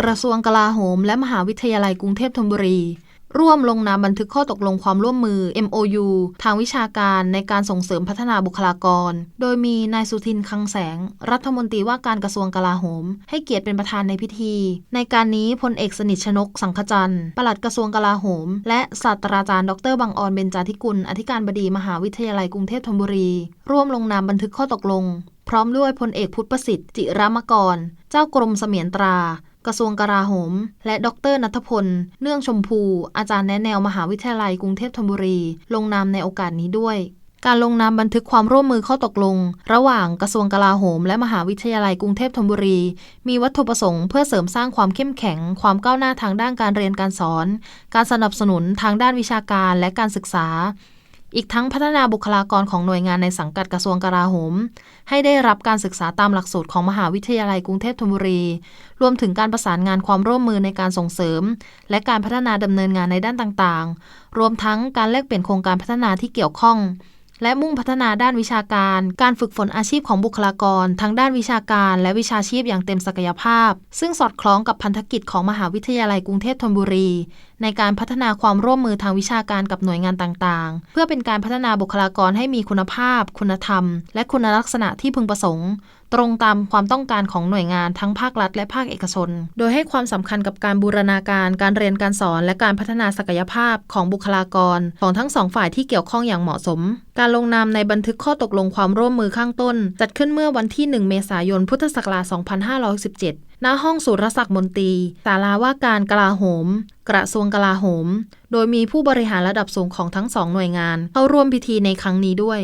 กระทรวงกลาโหม และมหาวิทยาลัยกรุงเทพธนบุรี ร่วมลงนามบันทึกข้อตกลงความร่วมมือ MOU ทางวิชาการในการส่งเสริมพัฒนาบุคลากร โดยมีนายสุทินคังแสง รัฐมนตรีว่าการกระทรวงกลาโหม ให้เกียรติเป็นประธานในพิธี ในการนี้พลเอกสนิทชนกสังขจันทร์ปลัดกระทรวงกลาโหม และศาสตราจารย์ดรบังออนเบญจาธิกุล อธิการบดีมหาวิทยาลัยกรุงเทพธนบุรี ร่วมลงนามบันทึกข้อตกลง พร้อมด้วยพลเอกพุทธประสิทธิ์จิรามกร เจ้ากรมเสมียนตรา กระทรวงกลาโหม และดรนัทพล เนื่องชมพู อาจารย์แนะแนวมหาวิทยาลัยกรุงเทพธนบุรี ลงนามในโอกาสนี้ด้วยการลงนามบันทึกความร่วมมือข้าตกลง ระหว่างกระทรวงกลาโหม และมหาวิทยาลัยกรุงเทพธนบุรี มีวัตถุประสงค์เพื่อเสริมสร้างความเข้มแข็ง ความก้าวหน้าทางด้านการเรียนการสอน การสนับสนุนทางด้านวิชาการและการศึกษา อีกทั้งพัฒนาบุคลากรของหน่วยงานในสังกัดกระทรวงกลาโหม ให้ได้รับการศึกษาตามหลักสูตรของมหาวิทยาลัยกรุงเทพธนบุรี รวมถึงการประสานงานความร่วมมือในการส่งเสริม และการพัฒนาดำเนินงานในด้านต่างๆ รวมทั้งการแลกเปลี่ยนโครงการพัฒนาที่เกี่ยวข้อง และมุ่งพัฒนาด้านวิชาการ การฝึกฝนอาชีพของบุคลากร ทั้งด้านวิชาการและวิชาชีพอย่างเต็มศักยภาพ ซึ่งสอดคล้องกับพันธกิจของมหาวิทยาลัยกรุงเทพธนบุรี ในการพัฒนาความร่วมมือทางวิชาการกับหน่วยงานต่างๆ เพื่อเป็นการพัฒนาบุคลากรให้มีคุณภาพ คุณธรรม และคุณลักษณะที่พึงประสงค์ ตรงตามความต้องการของหน่วยงานทั้งภาครัฐและภาคเอกชน โดยให้ความสำคัญกับการบูรณาการการเรียนการสอนและการพัฒนาศักยภาพของบุคลากร ของทั้งสองฝ่ายที่เกี่ยวข้องอย่างเหมาะสม การลงนามในบันทึกข้อตกลงความร่วมมือข้างต้น จัดขึ้นเมื่อวันที่ 1 เมษายน พุทธศักราช 2567 ณห้องสุรศักดิ์มนตรีศาลาว่าการกลาโหม กระทรวงกลาโหม โดยมีผู้บริหารระดับสูงของทั้งสองหน่วยงานเข้าร่วมพิธีในครั้งนี้ด้วย